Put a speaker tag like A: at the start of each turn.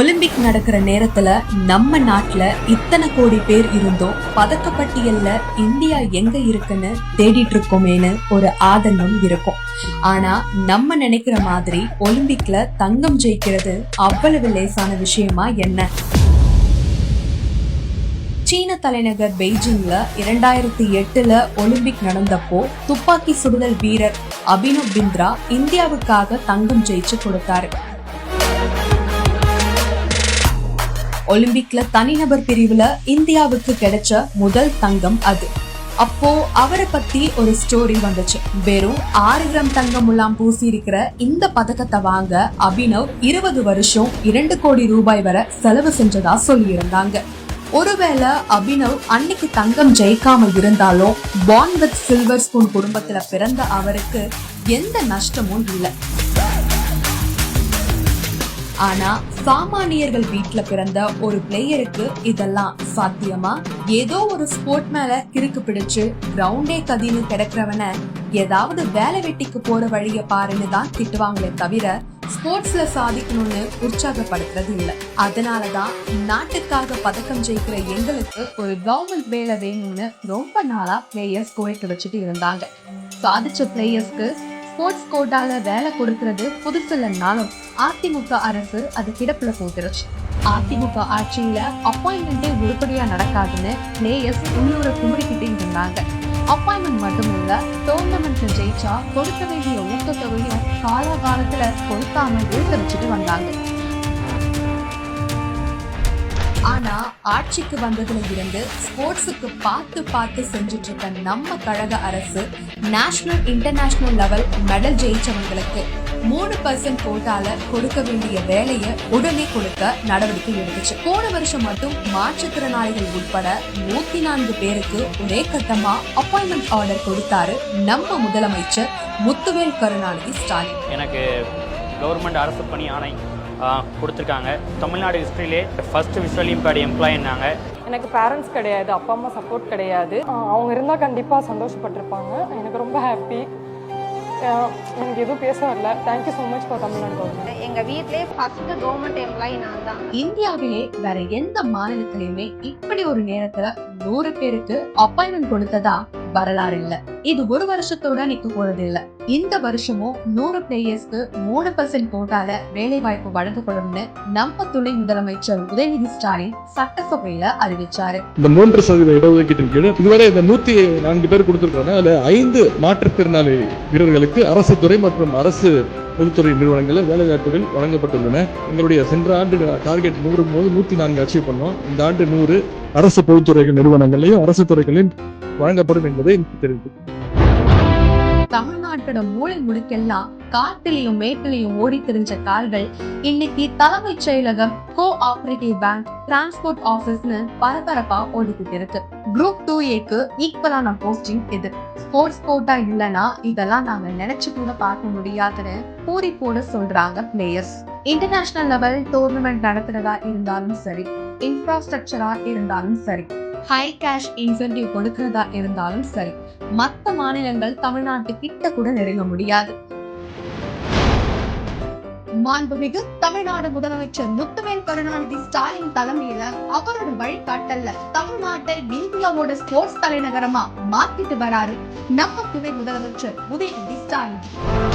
A: Olympic நடக்கிற நேரத்துல நம்ம நாட்டுல இத்தனை கோடி பேர் இருந்தோம். பதக்கப்பட்டியல்ல இந்தியா எங்க இருக்குன்னு தேடிட்டு இருக்கோமேன்னு ஒரு ஆதங்கம் இருக்கும். ஆனா நம்ம நினைக்கிற மாதிரி ஒலிம்பிக்ல தங்கம் ஜெயிக்கிறது அவ்வளவு லேசான விஷயமா என்ன? சீன தலைநகர் பெய்ஜிங்ல இரண்டாயிரத்தி எட்டுல ஒலிம்பிக் நடந்தப்போ துப்பாக்கி சுடுதல் வீரர் அபினவ் பிந்த்ரா இந்தியாவுக்காக தங்கம் ஜெயிச்சு கொடுத்தாரு. ஒலிம்பிக்ல தனிநபர் பிரிவுல இந்தியாவுக்கு கிடைச்ச முதல் தங்கம் அது. அப்போ அவரை பத்தி ஒரு ஸ்டோரி வந்துச்சு. வெறும் ஆறு கிராம் தங்கம் முலாம் பூசி இருக்கிற இந்த பதக்கத்தை வாங்க அபினவ் இருபது வருஷம் இரண்டு கோடி ரூபாய் வரை செலவு செஞ்சதா சொல்லியிருந்தாங்க. ஒருவேளை அபினவ் அன்னைக்கு தங்கம் ஜெயிக்காம இருந்தாலும் பான் வித் சில்வர் ஸ்பூன் குடும்பத்துல பிறந்த அவருக்கு எந்த நஷ்டமும் இல்லை. ஆனா சாமானியர்கள் வீட்டுல பிறந்த ஒரு பிளேயருக்கு இதெல்லாம் சாத்தியமா? ஏதோ ஒரு ஸ்போர்ட் மேல கிறுக்கு பிடிச்சு கிரவுண்டே கதின்னு கிடக்கிறவன ஏதாவது வேலை வெட்டிக்கு போற வழிய பாருன்னு தான் திட்டுவாங்களே தவிர ஸ்போர்ட்ஸ்ல சாதிக்கணும்னு உற்சாகப்படுத்துறது இல்ல. அதனாலதான் நாட்டுக்காக பதக்கம் ஜெயிக்கிற எங்களுக்கு ஒரு கவர்மெண்ட் வேலை வேணும்னு ரொம்ப நாளா பிளேயர்ஸ் கோரிக்கை வச்சுட்டு இருந்தாங்க. சாதிச்ச பிளேயர்ஸ்க்கு ஸ்போர்ட்ஸ் கோட்டால வேலை கொடுக்கறது புதுசு இல்லைன்னாலும் அதிமுக அரசு அது கிடப்புல போட்டுருச்சு. அதிமுக ஆட்சியில அப்பாயின்மெண்டே உருப்படியா நடக்காதுன்னு பிளேயர்ஸ் உள்ளூர கும்பிடிக்கிட்டே இருந்தாங்க. அப்பாயின்மெண்ட் மட்டும் இல்ல டோர்னமெண்ட்ல ஜெயிச்சா கொடுக்க வேண்டிய ஊக்கத்தொகையும் காலாகாலத்துல கொடுக்காம இழுத்து வச்சுட்டு வந்தாங்க. ஆட்சிக்கு வந்ததுல இருந்து ஸ்போர்ட்ஸுக்கு பார்த்து பார்த்து செஞ்சுட்டு இருக்க நம்ம கழக அரசு நேஷனல் இன்டர்நேஷனல் லெவல் மெடல் ஜெயிச்சவங்களுக்கு மூணு பர்சன்ட் கோட்டால கொடுக்க வேண்டிய வேலையை உடனே கொடுக்க நடவடிக்கை எடுத்துச்சு. போன வருஷம் மட்டும் மாற்றுத்திறனாளிகள் உட்பட நூத்தி நான்கு பேருக்கு ஒரே கட்டமா அப்பாயின்மெண்ட் ஆர்டர் கொடுத்தாரு நம்ம முதலமைச்சர் முத்துவேல் கருணாநிதி ஸ்டாலின்.
B: எனக்கு கவர்மெண்ட் அரசு பணி ஆணை கொடுத்துருக்காங்க. தமிழ்நாடு ஹிஸ்ட்ரியிலே ஃபர்ஸ்ட் விஸ்வலியம் கார்டு எம்ப்ளாயின்னாங்க
C: எனக்கு பேரண்ட்ஸ் கிடையாது அப்பா அம்மா சப்போர்ட் கிடையாது. அவங்க இருந்தால் கண்டிப்பாக சந்தோஷப்பட்டிருப்பாங்க. எனக்கு ரொம்ப ஹாப்பி எனக்கு எதுவும் பேச வரல. Thank you so much for Tamil Nadu government
D: எங்க வீட்லயே ஃபர்ஸ்ட் கவர்மெண்ட் எம்ப்ளாயி நான் தான்.
A: இந்தியாவிலே வேற எந்த மாநிலத்திலயுமே இப்படி ஒரு நேரத்துல நூறு பேருக்கு அப்பாயின்மெண்ட் கொடுத்ததா வரலாறு இல்ல. இது ஒரு வருஷத்தோட நிக்க போறது இல்ல. இந்த வருஷமும் நூறு பிளேயர்ஸ்க்கு மூணு பர்சன்ட் கோட்டால வேலை வாய்ப்பு வழங்கப்படும்னு நம்ம துணை முதலமைச்சர் உதயநிதி ஸ்டாலின் சட்டசபையில அறிவிச்சாரு.
E: இந்த மூன்று சதவீத இடஒதுக்கீட்டின் கீழ் இதுவரை இந்த நூத்தி நான்கு பேர் கொடுத்திருக்காங்க அதுல ஐந்து மாற்றுத்திறனாளி வீரர்களுக்கு அரசு துறை மற்றும் அரசு பொதுத்துறை நிறுவனங்களில் வேலைவாய்ப்புகள் வழங்கப்பட்டுள்ளன. எங்களுடைய சென்ற ஆண்டு டார்கெட் நூறு போது நூத்தி நான்கு அச்சீவ் பண்ணோம். இந்த ஆண்டு நூறு அரசு பொதுத்துறைகள் நிறுவனங்களையும் அரசு துறைகளில் வழங்கப்படும் என்பதை தெரிவித்து
A: தமிழ்நாட்டோட மூளை முடுக்கெல்லாம் காட்டிலையும் மேட்டிலையும் ஓடி தெரிஞ்ச கார்கள் இன்னைக்கு தலைமைச் செயலகம் கோ ஆபரேட்டிவ் பேங்க் டிரான்ஸ்போர்ட் ஆபீஸ்னு பரபரப்பா ஓடிக்கிட்டு இருக்கு. குரூப் டூ ஏக்கு ஈக்குவலான போஸ்டிங் இது ஸ்போர்ட்ஸ் கோட்டா இல்லனா இதெல்லாம் நாங்க நினைச்சு கூட பார்க்க முடியாதுன்னு பூரிப்போட சொல்றாங்க பிளேயர்ஸ் இன்டர்நேஷனல் லெவல் டோர்னமெண்ட் நடத்துறதா இருந்தாலும் சரி இன்ஃப்ராஸ்ட்ரக்சரா இருந்தாலும் சரி ஹை கேஷ் இன்சென்டிவ் கொடுக்கறதா இருந்தாலும் சரி மத்த மாநிலங்கள் தமிழ்நாட்டு கிட்ட கூட நெருங்க முடியாது. மாண்புமிகு தமிழ்நாடு முதலமைச்சர் முத்துவேல் கருணாநிதி ஸ்டாலின் தலைமையில அவரோட வழிகாட்டல்ல தமிழ்நாட்டை இந்தியாவோட ஸ்போர்ட்ஸ் தலைநகரமா மாத்திட்டு வராரு. நம்ம துணை முதலமைச்சர் உதயநிதி ஸ்டாலின்.